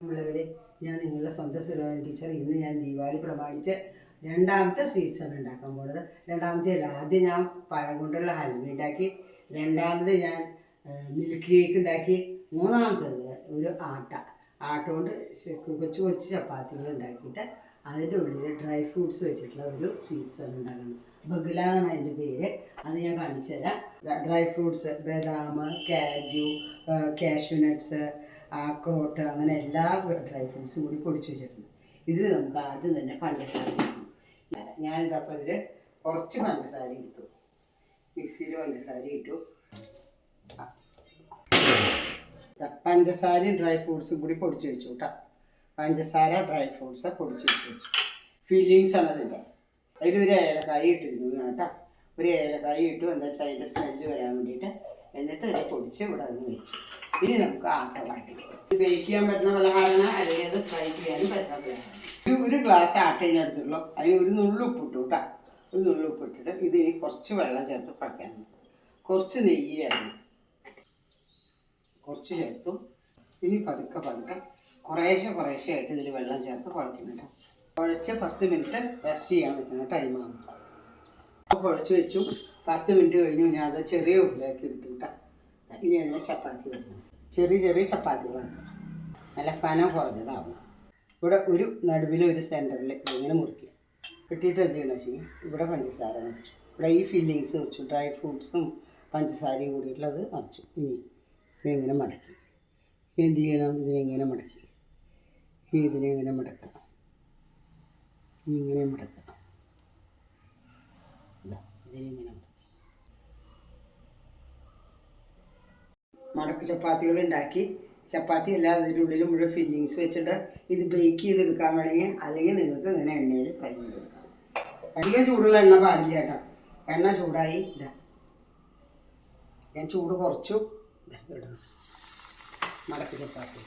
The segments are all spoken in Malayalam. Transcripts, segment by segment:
ഉള്ളവരെ ഞാൻ നിങ്ങളുടെ സ്വന്തം സുലഭൻ ടീച്ചർ ഇന്ന് ഞാൻ ദീപാവലി പ്രമാണിച്ച് രണ്ടാമത്തെ സ്വീറ്റ്സ് ആണ് ഉണ്ടാക്കാൻ പോകുന്നത് രണ്ടാമത്തെ അല്ല ആദ്യം ഞാൻ പഴം കൊണ്ടുള്ള ഹൽവ ഉണ്ടാക്കി രണ്ടാമത് ഞാൻ മിൽക്ക് കേക്ക് ഉണ്ടാക്കി മൂന്നാമത്തത് ഒരു ആട്ട. ആട്ട കൊണ്ട് കൊച്ചു കൊച്ചു ചപ്പാത്തികൾ ഉണ്ടാക്കിയിട്ട് അതിന്റെ ഉള്ളിൽ ഡ്രൈ ഫ്രൂട്ട്സ് വെച്ചിട്ടുള്ള ഒരു സ്വീറ്റ്സ് ആണ് ഉണ്ടാക്കുന്നത്. ബഗുല എന്നാണ് അതിന്റെ പേര്. അത് ഞാൻ കാണിച്ചു തരാം. ഡ്രൈ ഫ്രൂട്ട്സ് ബദാം കാജു കാഷ്യൂ നട്ട്സ് ആക്രോട്ട് അങ്ങനെ എല്ലാ ഡ്രൈ ഫ്രൂട്ട്സും കൂടി പൊടിച്ചു വെച്ചിട്ടുണ്ട്. ഇതിൽ നമുക്ക് ആദ്യം തന്നെ പഞ്ചസാര ചേർക്കണം. ഞാനിതപ്പോൾ ഇതിൽ കുറച്ച് പഞ്ചസാര ഇട്ടു. മിക്സിയിൽ പഞ്ചസാര ഇട്ടു. പഞ്ചസാരയും ഡ്രൈ ഫ്രൂട്ട്സും കൂടി പൊടിച്ചു വെച്ചു കേട്ടോ പഞ്ചസാര ഡ്രൈ ഫ്രൂട്ട്സ് പൊടിച്ചു വെച്ച്. ഫില്ലിങ്സ് ആണ് അതിന്റെ അതിൽ ഒരു ഏലക്കായ ഇട്ടിരുന്നു കേട്ടോ ഒരു ഏലക്കായ ഇട്ടു. എന്താ വെച്ചാൽ അതിന്റെ സ്മെല്ല് വരാൻ വേണ്ടിയിട്ട് എന്നിട്ട് ഇത് പൊടിച്ച് ഇവിടെ നിന്ന് വെച്ചു. ഇനി നമുക്ക് ആട്ട വാട്ടിക്കാം ഇത് ബേക്ക് ചെയ്യാൻ പറ്റുന്ന പലഹാരമാണ്. അല്ലെങ്കിൽ അത് ഫ്രൈ ചെയ്യാനും പറ്റുന്ന പലഹാരം ഒരു ഗ്ലാസ് ആട്ട ഞാൻ എടുത്തുള്ളൂ അതിന് ഒരു നുള്ളു ഇട്ടു കേട്ടോ ഒരു നുള്ളു ഇട്ടിട്ട് ഇത് ഇനി കുറച്ച് വെള്ളം ചേർത്ത് കുഴക്കാൻ കുറച്ച് നെയ്യ് ചേർന്നു കുറച്ച് ചേർത്തു. ഇനി പതുക്കെ പതുക്കെ കുറേശ്ശെ കുറേശ്ശെ ആയിട്ട് ഇതിൽ വെള്ളം ചേർത്ത് കുഴക്കുന്നുണ്ട് കുഴച്ച് പത്ത് മിനിറ്റ് റെസ്റ്റ് ചെയ്യാൻ പറ്റുന്ന ടൈമാണ് അപ്പോൾ കുഴച്ച് വെച്ചു. പത്ത് മിനിറ്റ് കഴിഞ്ഞു ഞാൻ അത് ചെറിയ ഉള്ളിലേക്ക് എടുത്തു കേട്ടോ. ഇനി അതിനെ ചപ്പാത്തി വരുന്നു ചെറിയ ചെറിയ ചപ്പാത്തികളാണ്. നല്ല കനം കുറഞ്ഞതാവണം ഇവിടെ ഒരു നടുവിൽ ഒരു സെന്ററിൽ ഇങ്ങനെ മുറിക്കുക കിട്ടിയിട്ട് എന്ത് ചെയ്യണം വെച്ചാൽ ഇവിടെ പഞ്ചസാര നിറച്ചു ഇവിടെ ഈ ഫില്ലിങ്സ് വെച്ചു. ഡ്രൈ ഫ്രൂട്ട്സും പഞ്ചസാരയും കൂടിയിട്ടുള്ളത് നിറച്ചു ഇനി ഇതിങ്ങനെ മടക്കി. എന്ത് ചെയ്യണം? ഇതിനെങ്ങനെ മടക്കി. ഇനി ഇതിനെ ഇങ്ങനെ മടക്കുക ഇങ്ങനെ മടക്കുക. ഇതാ ഇതിനെ ഇങ്ങനെ മടക്കുക. മടക്ക് ചപ്പാത്തികൾ ഉണ്ടാക്കി. ചപ്പാത്തി അല്ല അതിന്റെ ഉള്ളിൽ മുഴുവൻ ഫില്ലിങ്സ് വെച്ചിട്ട് ഇത് ബേക്ക് ചെയ്തെടുക്കാൻ വേണമെങ്കിൽ അല്ലെങ്കിൽ നിങ്ങൾക്ക് ഇങ്ങനെ എണ്ണയിൽ ഫ്രൈ ചെയ്തെടുക്കാം. അധികം ചൂടുള്ള എണ്ണ പാടില്ല കേട്ടോ. എണ്ണ ചൂടായി. ഇതാ. ഞാൻ ചൂട് കുറച്ചു. ഇടണം മടക്ക് ചപ്പാത്തി.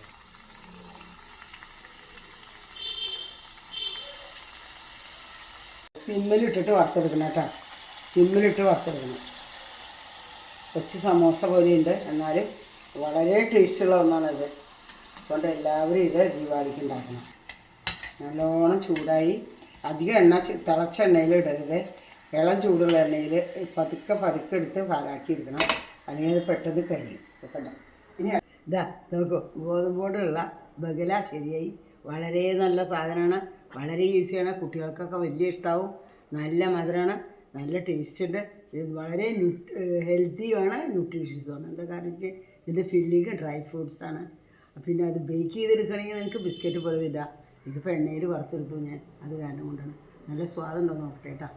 സിമ്മിലിട്ടിട്ട് വറുത്തെടുക്കണം കേട്ടോ. സിമ്മിലിട്ട് വറുത്തെടുക്കണം. കൊച്ചു സമോസ പോലെയുണ്ട് എന്നാലും വളരെ ടേസ്റ്റുള്ള ഒന്നാണിത്. അതുകൊണ്ട് എല്ലാവരും ഇത് ദീപാവലിക്ക് ഉണ്ടാക്കണം. നല്ലോണം ചൂടായി. അധികം എണ്ണ തിളച്ച എണ്ണയിൽ ഇടരുത്. ഇളം ചൂടുള്ള എണ്ണയിൽ പതുക്കെ പതുക്കെ എടുത്ത് പാലാക്കി എടുക്കണം. അല്ലെങ്കിൽ അത് പെട്ടെന്ന് കരിയും. കേട്ടോ? ഇനി ഇതാ നോക്കൂ ഗോതമ്പോടുള്ള ബഗല ശരിയായി. വളരെ നല്ല സാധനമാണ്. വളരെ ഈസിയാണ് കുട്ടികൾക്കൊക്കെ വലിയ ഇഷ്ടമാവും നല്ല മധുരമാണ്. നല്ല ടേസ്റ്റ് ഉണ്ട്. വളരെ ഹെൽത്തിയുമാണ് ന്യൂട്രീഷ്യസുമാണ് എന്താ കാരണം വെച്ചാൽ ഇതിന്റെ ഫില്ലിങ് ഡ്രൈ ഫ്രൂട്ട്സ് ആണ്. പിന്നെ അത് ബേക്ക് ചെയ്തെടുക്കണമെങ്കിൽ നിങ്ങൾക്ക് ബിസ്ക്കറ്റ് പോലെ ഇല്ല ഇതിപ്പോൾ എണ്ണയിൽ വറുത്തെടുത്തു ഞാൻ. അത് കാരണം കൊണ്ടാണ്. നല്ല സ്വാദുണ്ടോ നോക്കട്ടെ കേട്ടോ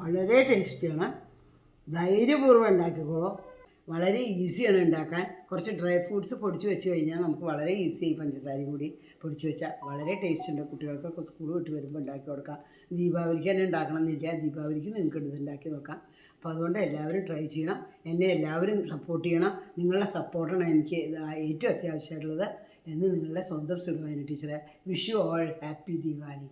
വളരെ ടേസ്റ്റിയാണ് ധൈര്യപൂർവം ഉണ്ടാക്കിക്കോളൂ. വളരെ ഈസിയാണ് ഉണ്ടാക്കാൻ. കുറച്ച് ഡ്രൈ ഫ്രൂട്ട്സ് പൊടിച്ച് വെച്ച് കഴിഞ്ഞാൽ നമുക്ക് വളരെ ഈസിയായി പഞ്ചസാരയും കൂടി പൊടിച്ച് വെച്ചാൽ വളരെ ടേസ്റ്റ് ഉണ്ട്. കുട്ടികൾക്കൊക്കെ സ്കൂൾ വിട്ട് വരുമ്പോൾ ഉണ്ടാക്കി കൊടുക്കാം. ദീപാവലിക്ക് തന്നെ ഉണ്ടാക്കണം എന്നില്ല. ദീപാവലിക്ക് നിങ്ങൾക്ക് ഇത് ഉണ്ടാക്കി നോക്കാം. അപ്പോൾ അതുകൊണ്ട് എല്ലാവരും ട്രൈ ചെയ്യണം. എന്നെ എല്ലാവരും സപ്പോർട്ട് ചെയ്യണം. നിങ്ങളുടെ സപ്പോർട്ടാണ് എനിക്ക് ഏറ്റവും അത്യാവശ്യമായിട്ടുള്ളത് എന്ന് നിങ്ങളുടെ സ്വന്തം സുഖമായിരുന്നു ടീച്ചറെ wish you all happy Deepavali.